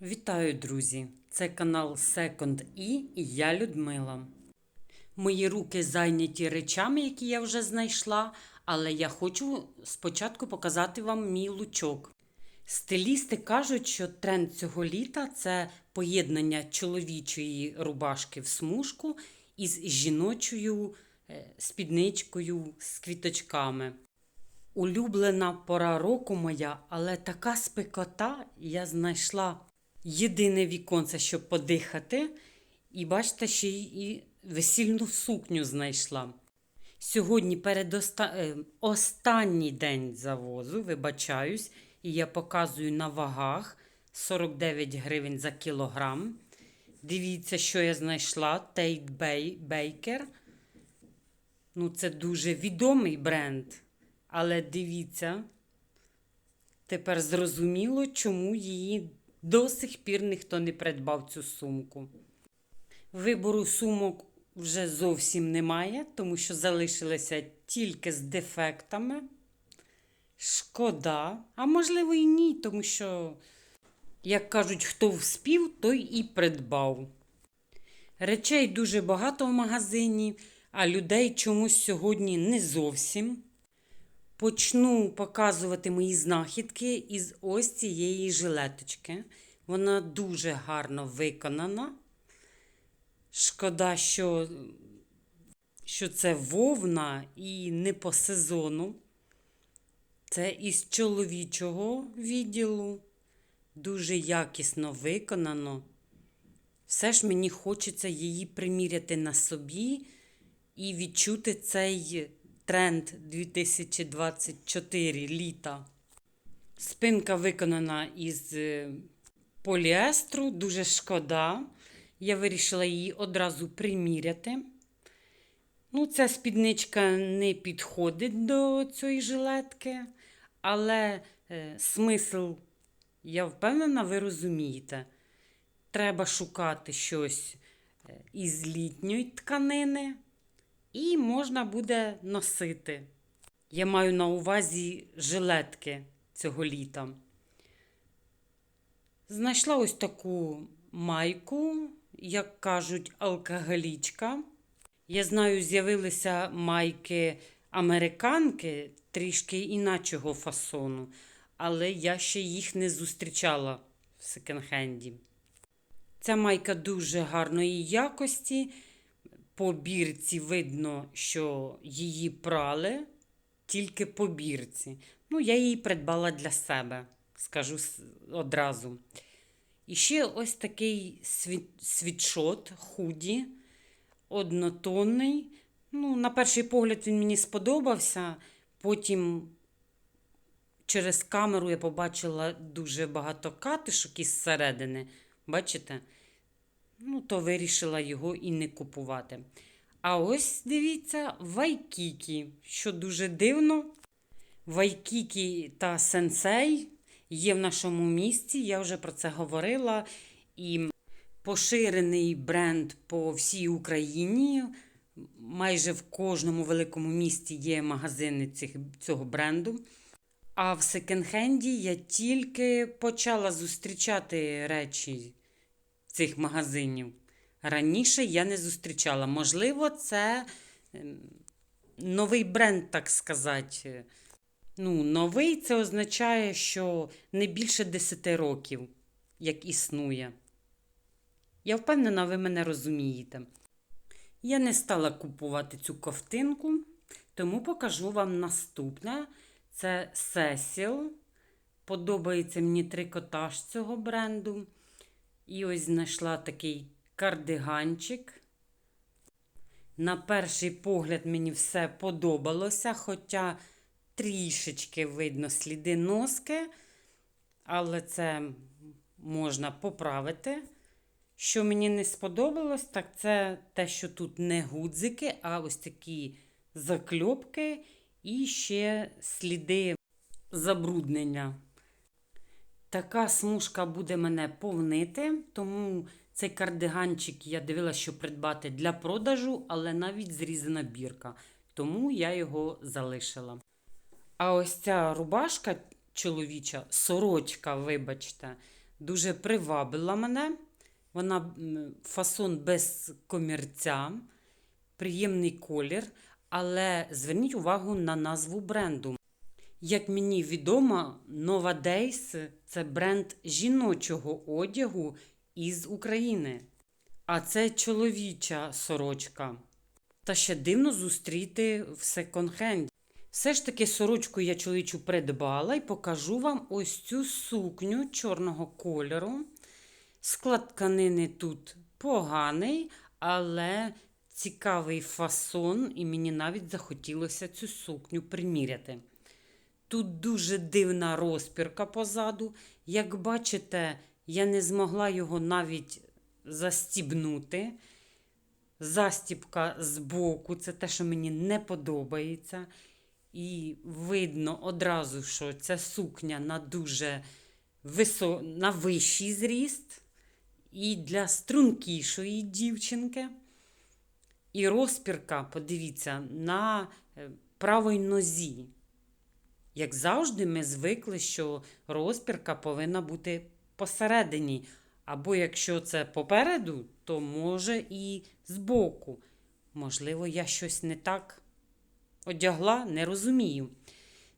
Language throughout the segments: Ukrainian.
Вітаю, друзі! Це канал Second E і я Людмила. Мої руки зайняті речами, які я вже знайшла, але я хочу спочатку показати вам мій лучок. Стилісти кажуть, що тренд цього літа це поєднання чоловічої рубашки в смужку із жіночою е, спідничкою з квіточками. Улюблена пора року моя, але така спекота я знайшла єдине віконце, щоб подихати. І бачите, ще й весільну сукню знайшла. Сьогодні передоста... е, останній день завозу, вибачаюсь, і я показую на вагах 49 гривень за кілограм. Дивіться, що я знайшла. Тейт Бейкер. Ну, це дуже відомий бренд. Але дивіться, тепер зрозуміло, чому її до сих пір ніхто не придбав цю сумку. Вибору сумок вже зовсім немає, тому що залишилися тільки з дефектами. Шкода, а можливо і ні, тому що, як кажуть, хто вспів, той і придбав. Речей дуже багато в магазині, а людей чомусь сьогодні не зовсім. Почну показувати мої знахідки із ось цієї жилеточки. Вона дуже гарно виконана. Шкода, що, що це вовна і не по сезону. Це із чоловічого відділу. Дуже якісно виконано. Все ж мені хочеться її приміряти на собі і відчути цей тренд 2024 літа. Спинка виконана із е, поліестру, дуже шкода. Я вирішила її одразу приміряти. Ну, ця спідничка не підходить до цієї жилетки, але е, смисл, я впевнена, ви розумієте. Треба шукати щось е, із літньої тканини, і можна буде носити. Я маю на увазі жилетки цього літа. Знайшла ось таку майку, як кажуть, алкоголічка. Я знаю, з'явилися майки американки трішки іначого фасону, але я ще їх не зустрічала в секонд-хенді. Ця майка дуже гарної якості. По бірці видно, що її прали тільки по бірці. Ну, я її придбала для себе, скажу одразу. І ще ось такий світшот худі, однотонний. Ну, На перший погляд він мені сподобався. Потім через камеру я побачила дуже багато катишок із середини. Бачите? Ну, то вирішила його і не купувати. А ось дивіться, Вайкікі, що дуже дивно. Вайкікі та сенсей є в нашому місті, я вже про це говорила. І поширений бренд по всій Україні. Майже в кожному великому місті є магазини цих, цього бренду. А в секонд-хенді я тільки почала зустрічати речі цих магазинів. Раніше я не зустрічала. Можливо, це ем, новий бренд, так сказати. Ну, Новий це означає, що не більше 10 років, як існує. Я впевнена, ви мене розумієте. Я не стала купувати цю ковтинку, тому покажу вам наступне. Це Сесіл. Подобається мені трикотаж цього бренду. І ось знайшла такий кардиганчик. На перший погляд мені все подобалося, хоча трішечки видно сліди носки, але це можна поправити. Що мені не сподобалось, так це те, що тут не гудзики, а ось такі закльопки і ще сліди забруднення. Така смужка буде мене повнити, тому цей кардиганчик я дивилася, що придбати для продажу, але навіть зрізана бірка. Тому я його залишила. А ось ця рубашка чоловіча, сорочка, вибачте, дуже привабила мене. Вона фасон без комірця, приємний колір, але зверніть увагу на назву бренду. Як мені відомо, Nova Days – це бренд жіночого одягу із України. А це чоловіча сорочка. Та ще дивно зустріти в секонд-хенді. Все ж таки сорочку я чоловічу придбала і покажу вам ось цю сукню чорного кольору. Склад тканини тут поганий, але цікавий фасон, і мені навіть захотілося цю сукню приміряти. Тут дуже дивна розпірка позаду. Як бачите, я не змогла його навіть застібнути. Застібка збоку це те, що мені не подобається. І видно одразу, що ця сукня на дуже висо... на вищий зріст і для стрункішої дівчинки. І розпірка, подивіться, на е, правій нозі. Як завжди, ми звикли, що розпірка повинна бути посередині. Або якщо це попереду, то може і збоку. Можливо, я щось не так одягла, не розумію.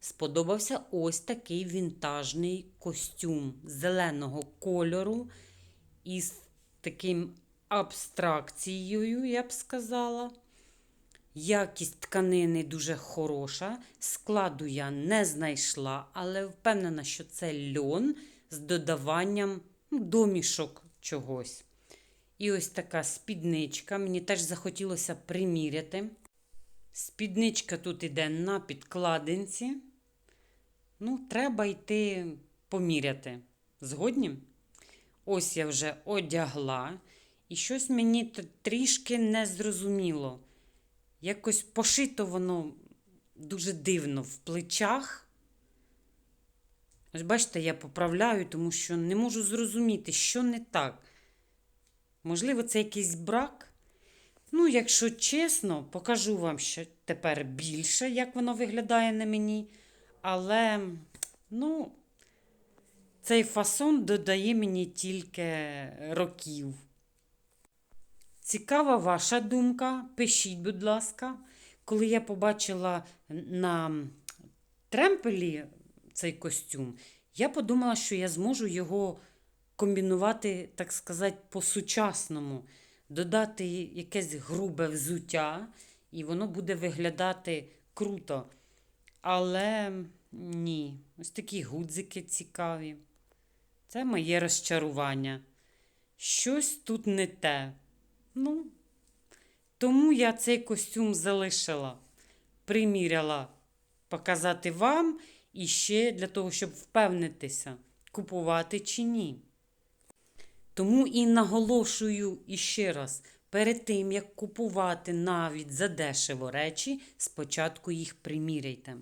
Сподобався ось такий вінтажний костюм зеленого кольору із таким абстракцією, я б сказала. Якість тканини дуже хороша. Складу я не знайшла, але впевнена, що це льон з додаванням ну, домішок чогось. І ось така спідничка. Мені теж захотілося приміряти. Спідничка тут іде на підкладинці. Ну, треба йти поміряти. Згодні? Ось я вже одягла. І щось мені трішки не зрозуміло. Якось пошито воно дуже дивно в плечах. Ось бачите, я поправляю, тому що не можу зрозуміти, що не так. Можливо, це якийсь брак. Ну, якщо чесно, покажу вам ще тепер більше, як воно виглядає на мені. Але, ну, цей фасон додає мені тільки років. Цікава ваша думка. Пишіть, будь ласка. Коли я побачила на тремпелі цей костюм, я подумала, що я зможу його комбінувати, так сказати, по-сучасному, додати якесь грубе взуття, і воно буде виглядати круто. Але ні, ось такі гудзики цікаві. Це моє розчарування. Щось тут не те. Ну, тому я цей костюм залишила, приміряла показати вам і ще для того, щоб впевнитися, купувати чи ні. Тому і наголошую іще раз, перед тим, як купувати навіть задешево речі, спочатку їх приміряйте.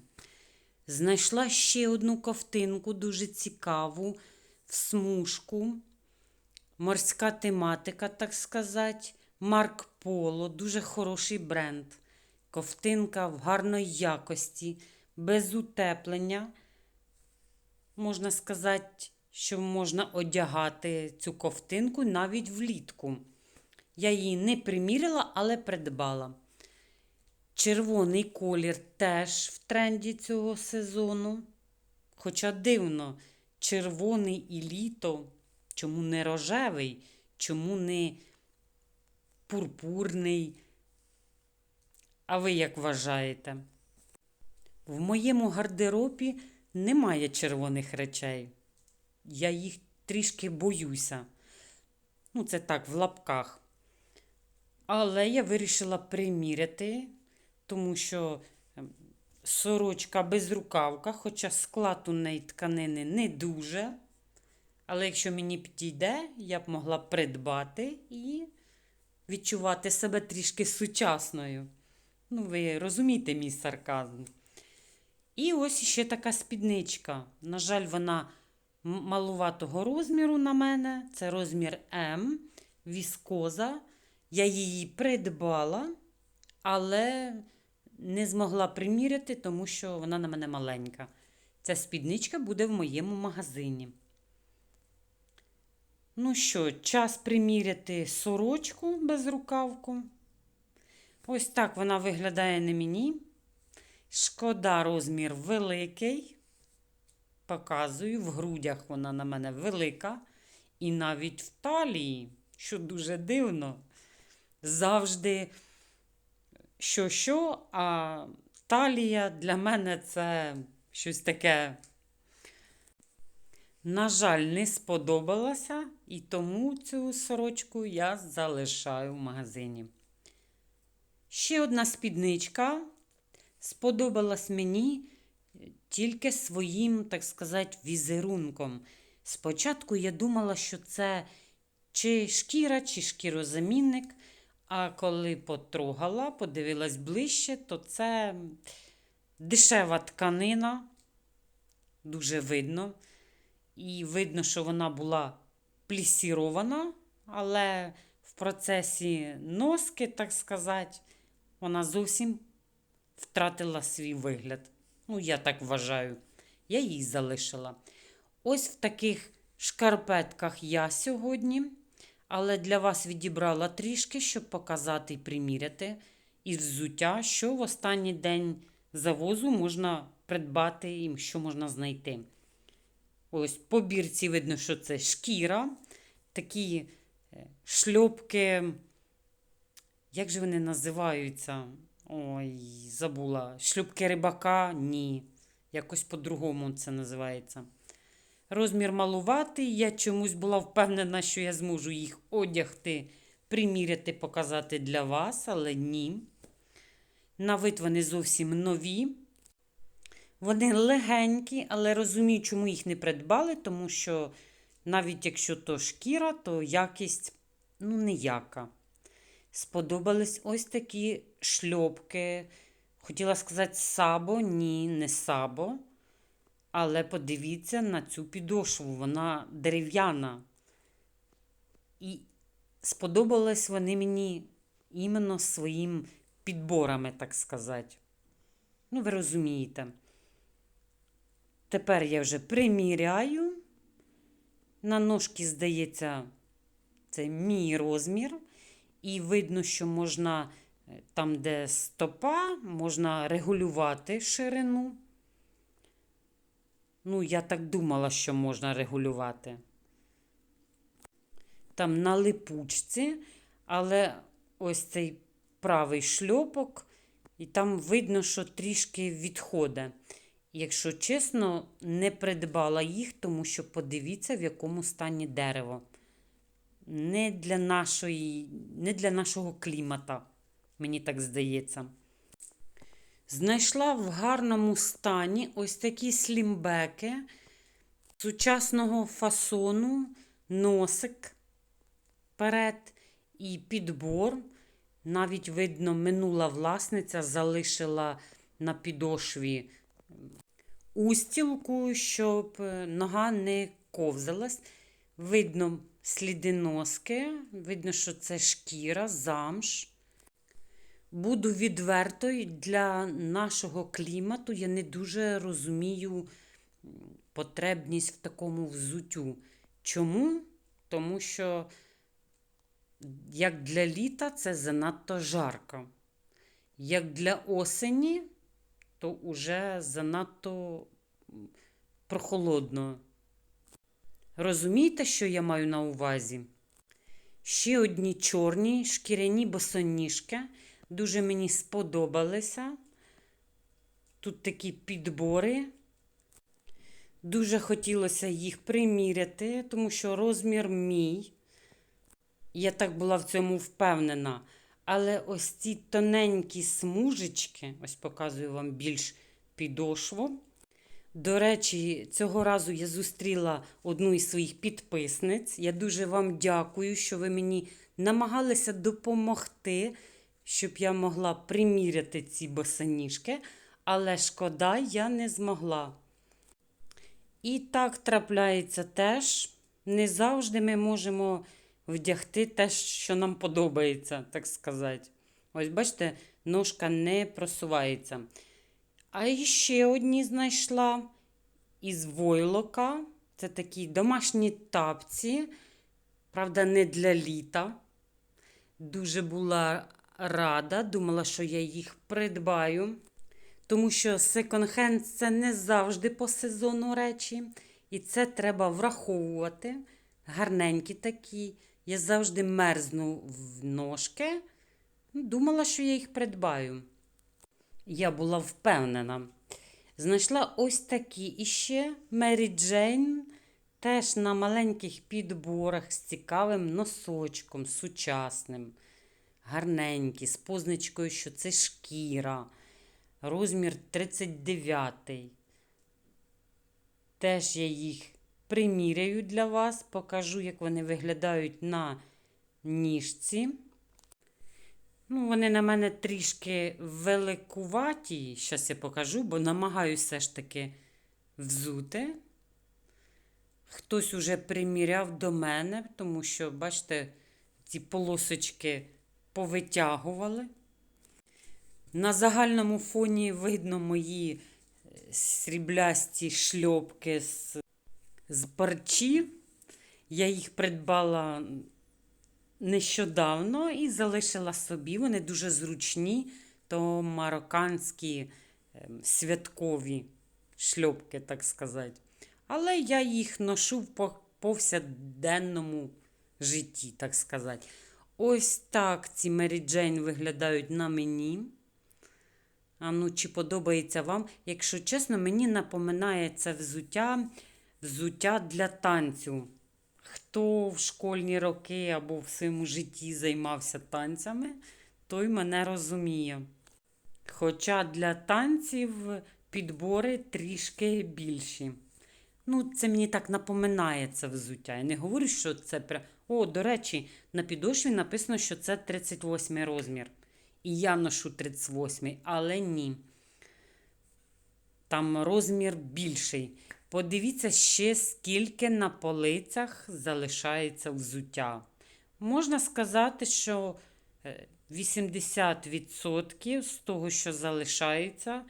Знайшла ще одну ковтинку, дуже цікаву, в смужку. Морська тематика, так сказати. Марк Поло, дуже хороший бренд. Ковтинка в гарної якості, без утеплення. Можна сказати, що можна одягати цю ковтинку навіть влітку. Я її не приміряла, але придбала. Червоний колір теж в тренді цього сезону. Хоча дивно, червоний і літо, чому не рожевий, чому не пурпурний. А ви як вважаєте? В моєму гардеробі немає червоних речей. Я їх трішки боюся. Ну, це так, в лапках. Але я вирішила приміряти, тому що ем, сорочка без рукавка, хоча склад у неї тканини не дуже. Але якщо мені підійде, я б могла придбати і відчувати себе трішки сучасною. Ну, ви розумієте мій сарказм. І ось ще така спідничка. На жаль, вона малуватого розміру на мене. Це розмір М, віскоза. Я її придбала, але не змогла приміряти, тому що вона на мене маленька. Ця спідничка буде в моєму магазині. Ну що, час приміряти сорочку без рукавку. Ось так вона виглядає на мені. Шкода, розмір великий. Показую, в грудях вона на мене велика. І навіть в талії, що дуже дивно. Завжди що-що, а талія для мене це щось таке. На жаль, не сподобалася, і тому цю сорочку я залишаю в магазині. Ще одна спідничка сподобалась мені тільки своїм, так сказати, візерунком. Спочатку я думала, що це чи шкіра, чи шкірозамінник. А коли потрогала, подивилась ближче, то це дешева тканина, дуже видно. І видно, що вона була плісірована, але в процесі носки, так сказати, вона зовсім втратила свій вигляд. Ну, я так вважаю. Я її залишила. Ось в таких шкарпетках я сьогодні, але для вас відібрала трішки, щоб показати і приміряти із взуття, що в останній день завозу можна придбати і що можна знайти. Ось по бірці видно, що це шкіра, такі е, шльопки, як же вони називаються? Ой, забула. Шлюбки рибака? Ні. Якось по-другому це називається. Розмір малуватий. Я чомусь була впевнена, що я зможу їх одягти, приміряти, показати для вас, але ні. На вид вони зовсім нові. Вони легенькі, але розумію, чому їх не придбали, тому що навіть якщо то шкіра, то якість ну, ніяка. Сподобались ось такі шльопки. Хотіла сказати сабо, ні, не сабо. Але подивіться на цю підошву, вона дерев'яна. І сподобались вони мені іменно своїм підборами, так сказати. Ну, ви розумієте. Тепер я вже приміряю. На ножки, здається, це мій розмір. І видно, що можна е, там, де стопа, можна регулювати ширину. Ну, я так думала, що можна регулювати. Там на липучці, але ось цей правий шльопок, і там видно, що трішки відходить. Якщо чесно, не придбала їх, тому що подивіться, в якому стані дерево. Не для нашої, не для нашого клімата, мені так здається. Знайшла в гарному стані ось такі слімбеки сучасного фасону, носик перед і підбор. Навіть, видно, минула власниця залишила на підошві устілку, щоб нога не ковзалась. Видно сліди носки, видно, що це шкіра, замш. Буду відвертою, для нашого клімату я не дуже розумію потребність в такому взуттю. Чому? Тому що, як для літа, це занадто жарко. Як для осені, то вже занадто прохолодно. Розумієте, що я маю на увазі? Ще одні чорні шкіряні босоніжки. Дуже мені сподобалися. Тут такі підбори. Дуже хотілося їх приміряти, тому що розмір мій. Я так була в цьому впевнена. Але ось ці тоненькі смужечки, ось показую вам більш підошву. До речі, цього разу я зустріла одну із своїх підписниць. Я дуже вам дякую, що ви мені намагалися допомогти, щоб я могла приміряти ці босоніжки, але шкода, я не змогла. І так трапляється теж. Не завжди ми можемо вдягти те, що нам подобається, так сказати. Ось, бачите, ножка не просувається. А ще одні знайшла із войлока. Це такі домашні тапці. Правда, не для літа. Дуже була рада, думала, що я їх придбаю. Тому що секонд-хенд це не завжди по сезону речі. І це треба враховувати. Гарненькі такі. Я завжди мерзну в ножки. Думала, що я їх придбаю. Я була впевнена. Знайшла ось такі іще Мері Джейн. Теж на маленьких підборах з цікавим носочком, сучасним. Гарненькі, з позначкою, що це шкіра. Розмір 39. Теж я їх приміряю для вас, покажу, як вони виглядають на ніжці. Ну, вони на мене трішки великуваті. Зараз я покажу, бо намагаюся все ж таки взути. Хтось уже приміряв до мене, тому що, бачите, ці полосочки повитягували. На загальному фоні видно мої е, сріблясті шльопки з, з парчі. Я їх придбала нещодавно і залишила собі. Вони дуже зручні, то марокканські ем, святкові шльопки, так сказати. Але я їх ношу в повсякденному житті, так сказати. Ось так ці Мері Джейн виглядають на мені. А ну, чи подобається вам? Якщо чесно, мені напоминає це взуття, взуття для танцю. Хто в школьні роки або в своєму житті займався танцями, той мене розуміє. Хоча для танців підбори трішки більші. Ну, це мені так напоминає це взуття. Я не говорю, що це прям. О, до речі, на підошві написано, що це 38 розмір. І я ношу 38, але ні. Там розмір більший. Подивіться ще, скільки на полицях залишається взуття. Можна сказати, що е, 80% з того, що залишається,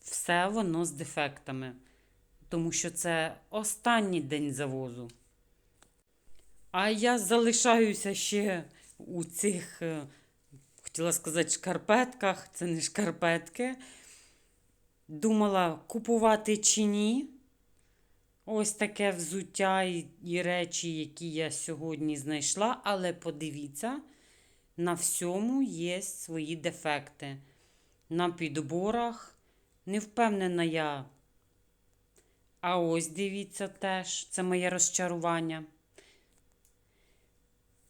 все воно з дефектами. Тому що це останній день завозу. А я залишаюся ще у цих, е, хотіла сказати, шкарпетках. Це не шкарпетки. Думала, купувати чи ні. Ось таке взуття і, і речі, які я сьогодні знайшла. Але подивіться, на всьому є свої дефекти. На підборах. Не впевнена я. А ось дивіться теж, це моє розчарування.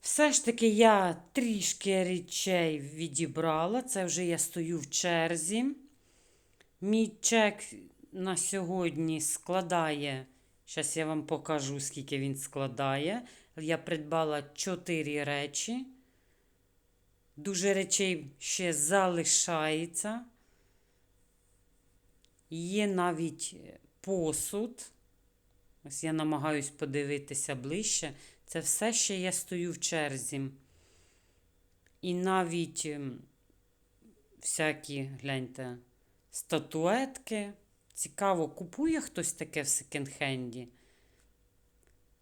Все ж таки я трішки речей відібрала. Це вже я стою в черзі. Мій чек на сьогодні складає. Зараз я вам покажу, скільки він складає. Я придбала 4 речі. Дуже речей ще залишається. Є навіть посуд. Ось я намагаюсь подивитися ближче. Це все ще я стою в черзі. І навіть ем, всякі, гляньте, статуетки. Цікаво, купує хтось таке в секонд-хенді.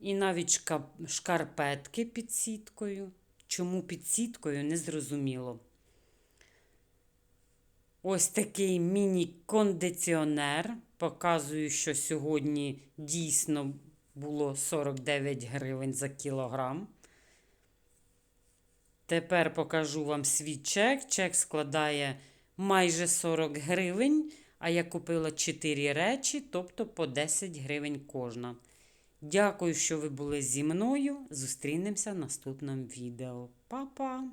І навіть шкарпетки під сіткою. Чому під сіткою, не зрозуміло. Ось такий міні-кондиціонер. Показую, що сьогодні дійсно було 49 гривень за кілограм. Тепер покажу вам свій чек. Чек складає майже 40 гривень, а я купила 4 речі, тобто по 10 гривень кожна. Дякую, що ви були зі мною. Зустрінемося в наступному відео. Па-па!